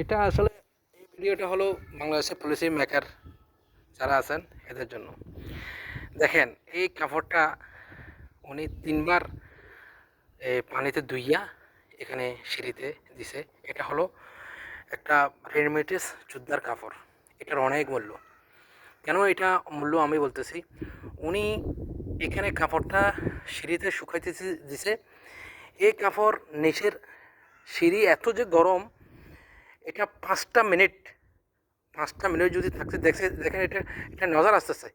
এটা আসলে এই ভিডিওটা হলো বাংলাদেশের পলিসি মেকার যারা আছেন, এদের জন্য। দেখেন, এই কাপড়টা উনি তিনবার পানিতে ধুইয়া এখানে সিঁড়িতে দিছে। এটা হলো একটা রেডিমেডেস চুদ্দার কাপড়। এটার অনেক মূল্য। কেন এটা মূল্য আমি বলতেছি, উনি এখানে কাপড়টা সিঁড়িতে শুকাইতে দিছে। এই কাপড় নিচের সিঁড়ি এত যে গরম এটা পাঁচটা মিনিট পাঁচটা মিনিট যদি থাকতে দেখছে দেখেন এটা এটা নজর আসতেছে।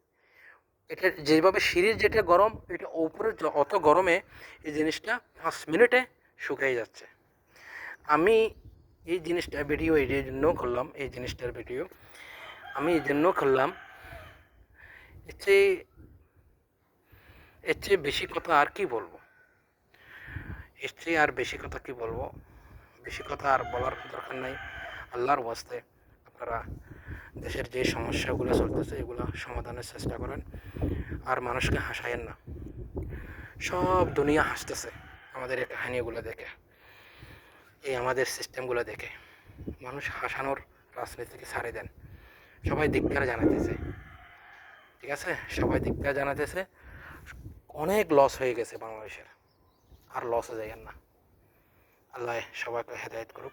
এটা যেভাবে সিঁড়ির যেটা গরম, এটা উপরে য- অত গরমে এই জিনিসটা পাঁচ মিনিটে শুকিয়ে যাচ্ছে। আমি এই জিনিসটা ভিডিও এই জন্য করলাম, এই জিনিসটার ভিডিও। আমি এই জন্য করলাম, এর চেয়ে এর চেয়ে বেশি কথা আর কি বলব? এর চেয়ে আর বেশি কথা কি বলব? বেশি কথা আর বলার দরকার নাই। আল্লাহর ওয়াস্তে আপনারা দেশের যে সমস্যাগুলো চলতেছে, এগুলো সমাধানের চেষ্টা করেন। আর মানুষকে হাসায়েন না। সব দুনিয়া হাসতেছে আমাদের এই কাহিনীগুলো দেখে, এই আমাদের সিস্টেমগুলো দেখে। মানুষ হাসানোর রাজনীতিকে ছাড়ে দেন। সবাই ধিক্কার জানাতেছে ঠিক আছে? সবাই ধিক্কার জানাতেছে অনেক লস হয়ে গেছে বাংলাদেশের। আর লসে যাইয়েন না। আল্লাহ সবাইকে হেদায়ত করুক।